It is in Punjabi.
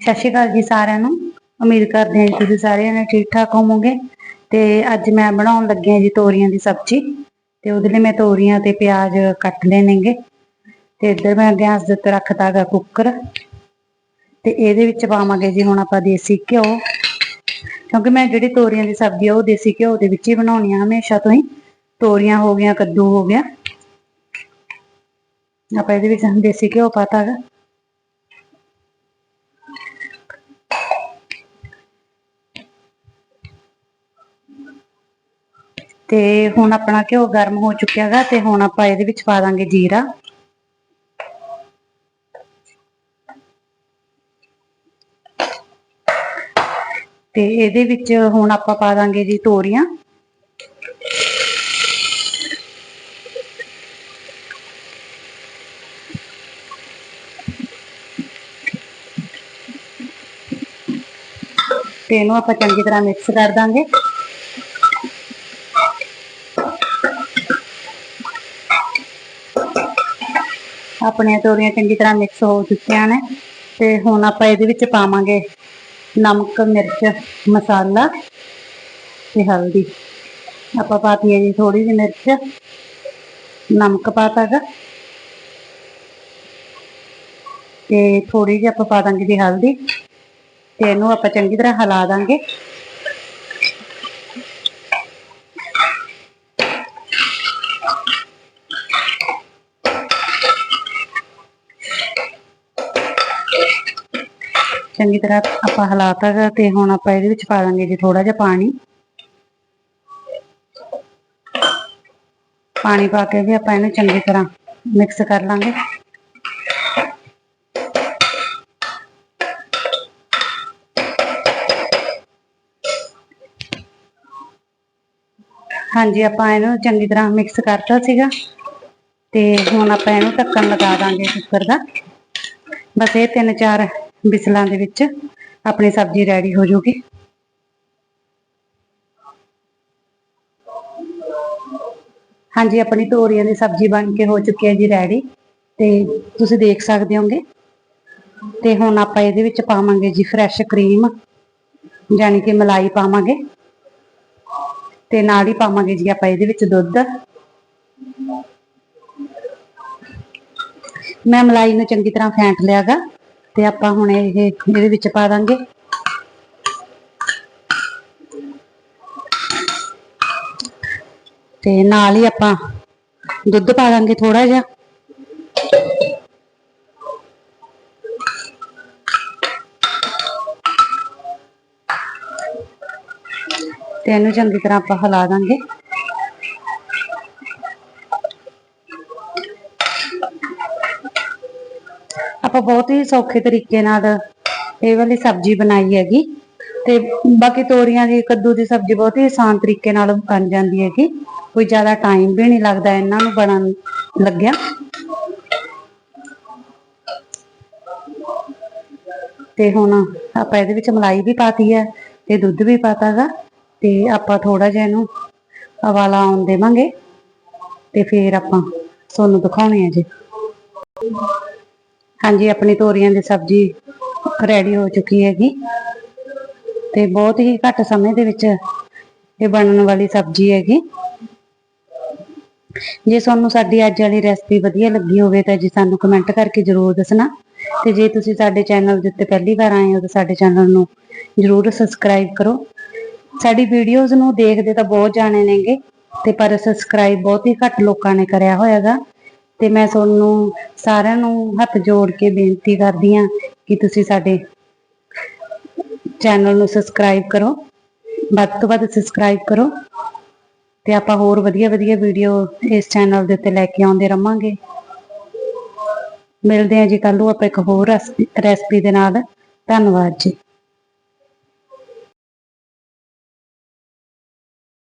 ਸਤਿ ਸ਼੍ਰੀ ਅਕਾਲ ਜੀ ਸਾਰਿਆਂ ਨੂੰ। ਉਮੀਦ ਕਰਦੇ ਹਾਂ ਜੀ ਤੁਸੀਂ ਸਾਰਿਆਂ ਨੇ ਠੀਕ ਠਾਕ ਹੋਵੋਗੇ। ਤੇ ਅੱਜ ਮੈਂ ਬਣਾਉਣ ਲੱਗੀ ਹਾਂ ਜੀ ਤੋਰੀਆਂ ਦੀ ਸਬਜ਼ੀ। ਤੇ ਉਹਦੇ ਲਈ ਮੈਂ ਤੋਰੀਆਂ ਤੇ ਪਿਆਜ਼ ਕੱਟ ਲਏ ਨੇਗੇ। ਤੇ ਇੱਧਰ ਮੈਂ ਗੈਸ ਦੇ ਉੱਤੇ ਰੱਖਤਾ ਗਾ ਕੁੱਕਰ। ਤੇ ਇਹਦੇ ਵਿੱਚ ਪਾਵਾਂਗੇ ਜੀ ਹੁਣ ਆਪਾਂ ਦੇਸੀ ਘਿਓ। ਕਿਉਂਕਿ ਮੈਂ ਜਿਹੜੀ ਤੋਰੀਆਂ ਦੀ ਸਬਜ਼ੀ ਆ, ਉਹ ਦੇਸੀ ਘਿਓ ਦੇ ਵਿੱਚ ਹੀ ਬਣਾਉਣੀ ਆ ਹਮੇਸ਼ਾ ਤੋਂ ਹੀ। ਤੋਰੀਆਂ ਹੋ ਗਈਆਂ, ਕੱਦੂ ਹੋ ਗਿਆ। ਆਪਾਂ ਇਹਦੇ ਵਿੱਚ ਦੇਸੀ ਘਿਓ ਪਾਤਾ ਤੇ ਹੁਣ ਆਪਣਾ ਘਿਓ ਗਰਮ ਹੋ ਚੁੱਕਿਆ ਹੈਗਾ ਤੇ ਹੁਣ ਆਪਾਂ ਇਹਦੇ ਵਿੱਚ ਪਾ ਦਾਂਗੇ ਜੀਰਾ। ਤੇ ਇਹਦੇ ਵਿੱਚ ਹੁਣ ਆਪਾਂ ਪਾ ਦਾਂਗੇ ਜੀ ਤੋਰੀਆਂ। ਤੇ ਇਹਨੂੰ ਆਪਾਂ ਚੰਗੀ ਤਰ੍ਹਾਂ ਮਿਕਸ ਕਰ ਦਾਂਗੇ। ਆਪਣੀਆਂ ਤੋਰੀਆਂ ਚੰਗੀ ਤਰ੍ਹਾਂ ਮਿਕਸ ਹੋ ਚੁੱਕੀਆਂ ਨੇ ਤੇ ਹੁਣ ਆਪਾਂ ਇਹਦੇ ਵਿੱਚ ਪਾਵਾਂਗੇ ਨਮਕ, ਮਿਰਚ, ਮਸਾਲਾ ਤੇ ਹਲਦੀ। ਆਪਾਂ ਪਾਤੀ ਜੀ ਥੋੜੀ ਜਿਹੀ ਮਿਰਚ, ਨਮਕ ਪਾਤਾ ਗਾ। ਤੇ ਥੋੜੀ ਜਿਹੀ ਆਪਾਂ ਪਾ ਦਾਂਗੇ ਜੀ ਹਲਦੀ ਤੇ ਇਹਨੂੰ ਆਪਾਂ ਚੰਗੀ ਤਰ੍ਹਾਂ ਹਿਲਾ ਦਾਂਗੇ। ਚੰਗੀ ਤਰ੍ਹਾਂ ਆਪਾਂ ਹਿਲਾਤਾ ਗਾ ਤੇ ਹੁਣ ਆਪਾਂ ਇਹਦੇ ਵਿੱਚ ਪਾ ਦਾਂਗੇ ਜੀ ਥੋੜਾ ਜਿਹਾ ਪਾਣੀ। ਪਾਣੀ ਪਾ ਕੇ ਵੀ ਆਪਾਂ ਇਹਨੂੰ ਚੰਗੀ ਤਰ੍ਹਾਂ ਮਿਕਸ ਕਰ ਲਾਂਗੇ। ਹਾਂਜੀ, ਆਪਾਂ ਇਹਨੂੰ ਚੰਗੀ ਤਰ੍ਹਾਂ ਮਿਕਸ ਕਰਤਾ ਸੀਗਾ। ਤੇ ਹੁਣ ਆਪਾਂ ਇਹਨੂੰ ਢੱਕਣ ਲਗਾ ਦਾਂਗੇ ਕੁੱਕਰ ਦਾ। ਬਸ ਇਹ ਤਿੰਨ ਚਾਰ ਬਿਸਲਾਂ ਦੇ ਵਿੱਚ ਆਪਣੀ ਸਬਜ਼ੀ ਰੈਡੀ ਹੋ ਜਾਊਗੀ ਹਾਂਜੀ, ਆਪਣੀ ਤੋਰੀਆਂ ਦੀ ਸਬਜ਼ੀ ਬਣ ਕੇ ਹੋ ਚੁੱਕੀ ਹੈ ਜੀ ਰੈਡੀ। ਤੇ ਤੁਸੀਂ ਦੇਖ ਸਕਦੇ ਹੋਗੇ। ਤੇ ਹੁਣ ਆਪਾਂ ਇਹਦੇ ਵਿੱਚ ਪਾਵਾਂਗੇ ਜੀ ਫਰੈਸ਼ ਕਰੀਮ, ਯਾਨੀ ਕਿ ਮਲਾਈ ਪਾਵਾਂਗੇ। ਤੇ ਨਾਲ ਹੀ ਪਾਵਾਂਗੇ ਜੀ ਆਪਾਂ ਇਹਦੇ ਵਿੱਚ ਦੁੱਧ। ਮੈਂ ਮਲਾਈ ਨੂੰ ਚੰਗੀ ਤਰ੍ਹਾਂ ਫੈਂਟ ਲਿਆਗਾ। ਤੇ ਆਪਾਂ ਹੁਣ ਇਹ, ਇਹਦੇ ਵਿੱਚ ਪਾ ਦਾਂਗੇ। ਤੇ ਨਾਲ ਹੀ ਆਪਾਂ ਦੁੱਧ ਪਾ ਦਾਂਗੇ ਥੋੜਾ ਜਿਹਾ। ਤੇ ਇਹਨੂੰ ਚੰਗੀ ਤਰ੍ਹਾਂ ਆਪਾਂ ਹਿਲਾ ਦਾਂਗੇ। ਆਪਾਂ ਬਹੁਤ ਹੀ ਸੌਖੇ ਤਰੀਕੇ ਨਾਲ ਇਹ ਵਾਲੀ ਸਬਜ਼ੀ ਬਣਾਈ ਹੈਗੀ। ਤੇ ਬਾਕੀ ਤੋਰੀਆਂ ਦੀ, ਕੱਦੂ ਦੀ ਸਬਜ਼ੀ ਬਹੁਤ ਹੀ ਆਸਾਨ ਤਰੀਕੇ ਨਾਲ ਬਣ ਜਾਂਦੀ ਹੈਗੀ। ਕੋਈ ਜ਼ਿਆਦਾ ਟਾਈਮ ਵੀ ਨਹੀਂ ਲੱਗਦਾ ਇਹਨਾਂ ਨੂੰ ਬਣਨ ਲੱਗਿਆ। ਤੇ ਹੁਣ ਆਪਾਂ ਇਹਦੇ ਵਿੱਚ ਮਲਾਈ ਵੀ ਪਾਤੀ ਹੈ ਤੇ ਦੁੱਧ ਵੀ ਪਾਤਾਗਾ ਤੇ ਆਪਾਂ ਥੋੜਾ ਜਿਹਾ ਇਹਨੂੰ ਉਬਾਲਾ ਆਉਣ ਦੇਵਾਂਗੇ। ਤੇ ਫਿਰ ਆਪਾਂ ਤੁਹਾਨੂੰ ਦਿਖਾਉਣੇ ਆ ਜੀ। ਹਾਂਜੀ, ਆਪਣੀ ਤੋਰੀਆਂ ਦੀ ਸਬਜ਼ੀ ਰੈਡੀ ਹੋ ਚੁੱਕੀ ਹੈਗੀ। ਤੇ ਬਹੁਤ ਹੀ ਘੱਟ ਸਮੇਂ ਦੇ ਵਿੱਚ ਇਹ ਬਣਨ ਵਾਲੀ ਸਬਜ਼ੀ ਹੈਗੀ। ਜੇ ਤੁਹਾਨੂੰ ਸਾਡੀ ਅੱਜ ਵਾਲੀ ਰੈਸਪੀ ਵਧੀਆ ਲੱਗੀ ਹੋਵੇ ਤਾਂ ਜੀ ਸਾਨੂੰ ਕਮੈਂਟ ਕਰਕੇ ਜਰੂਰ ਦੱਸਣਾ। ਤੇ ਜੇ ਤੁਸੀਂ ਸਾਡੇ ਚੈਨਲ ਦੇ ਉੱਤੇ ਪਹਿਲੀ ਵਾਰ ਆਏ ਹੋ ਤਾਂ ਸਾਡੇ ਚੈਨਲ ਨੂੰ ਜਰੂਰ ਸਬਸਕ੍ਰਾਈਬ ਕਰੋ। ਸਾਡੀ ਵੀਡੀਓਜ਼ ਨੂੰ ਦੇਖਦੇ ਤਾਂ ਬਹੁਤ ਜਾਣੇ ਨੇਗੇ, ਤੇ ਪਰ ਸਬਸਕ੍ਰਾਈਬ ਬਹੁਤ ਹੀ ਘੱਟ ਲੋਕਾਂ ਨੇ ਕਰਿਆ ਹੋਇਆਗਾ। ਤੇ ਮੈਂ ਤੁਹਾਨੂੰ ਸਾਰਿਆਂ ਨੂੰ ਹੱਥ ਜੋੜ ਕੇ ਬੇਨਤੀ ਕਰਦੀ ਆ ਕਿ ਤੁਸੀਂ ਸਾਡੇ ਚੈਨਲ ਨੂੰ ਸਬਸਕ੍ਰਾਈਬ ਕਰੋ, ਵੱਧ ਤੋਂ ਵੱਧ ਸਬਸਕ੍ਰਾਈਬ ਕਰੋ ਤੇ ਆਪਾਂ ਹੋਰ ਵਧੀਆ ਵਧੀਆ ਵੀਡੀਓ ਇਸ ਚੈਨਲ ਦੇ ਉੱਤੇ ਲੈ ਕੇ ਆਉਂਦੇ ਰਵਾਂਗੇ। ਮਿਲਦੇ ਹਾਂ ਜੀ ਕੱਲ ਨੂੰ ਆਪਾਂ ਇੱਕ ਹੋਰ ਰੈਸਪੀ ਦੇ ਨਾਲ। ਧੰਨਵਾਦ ਜੀ।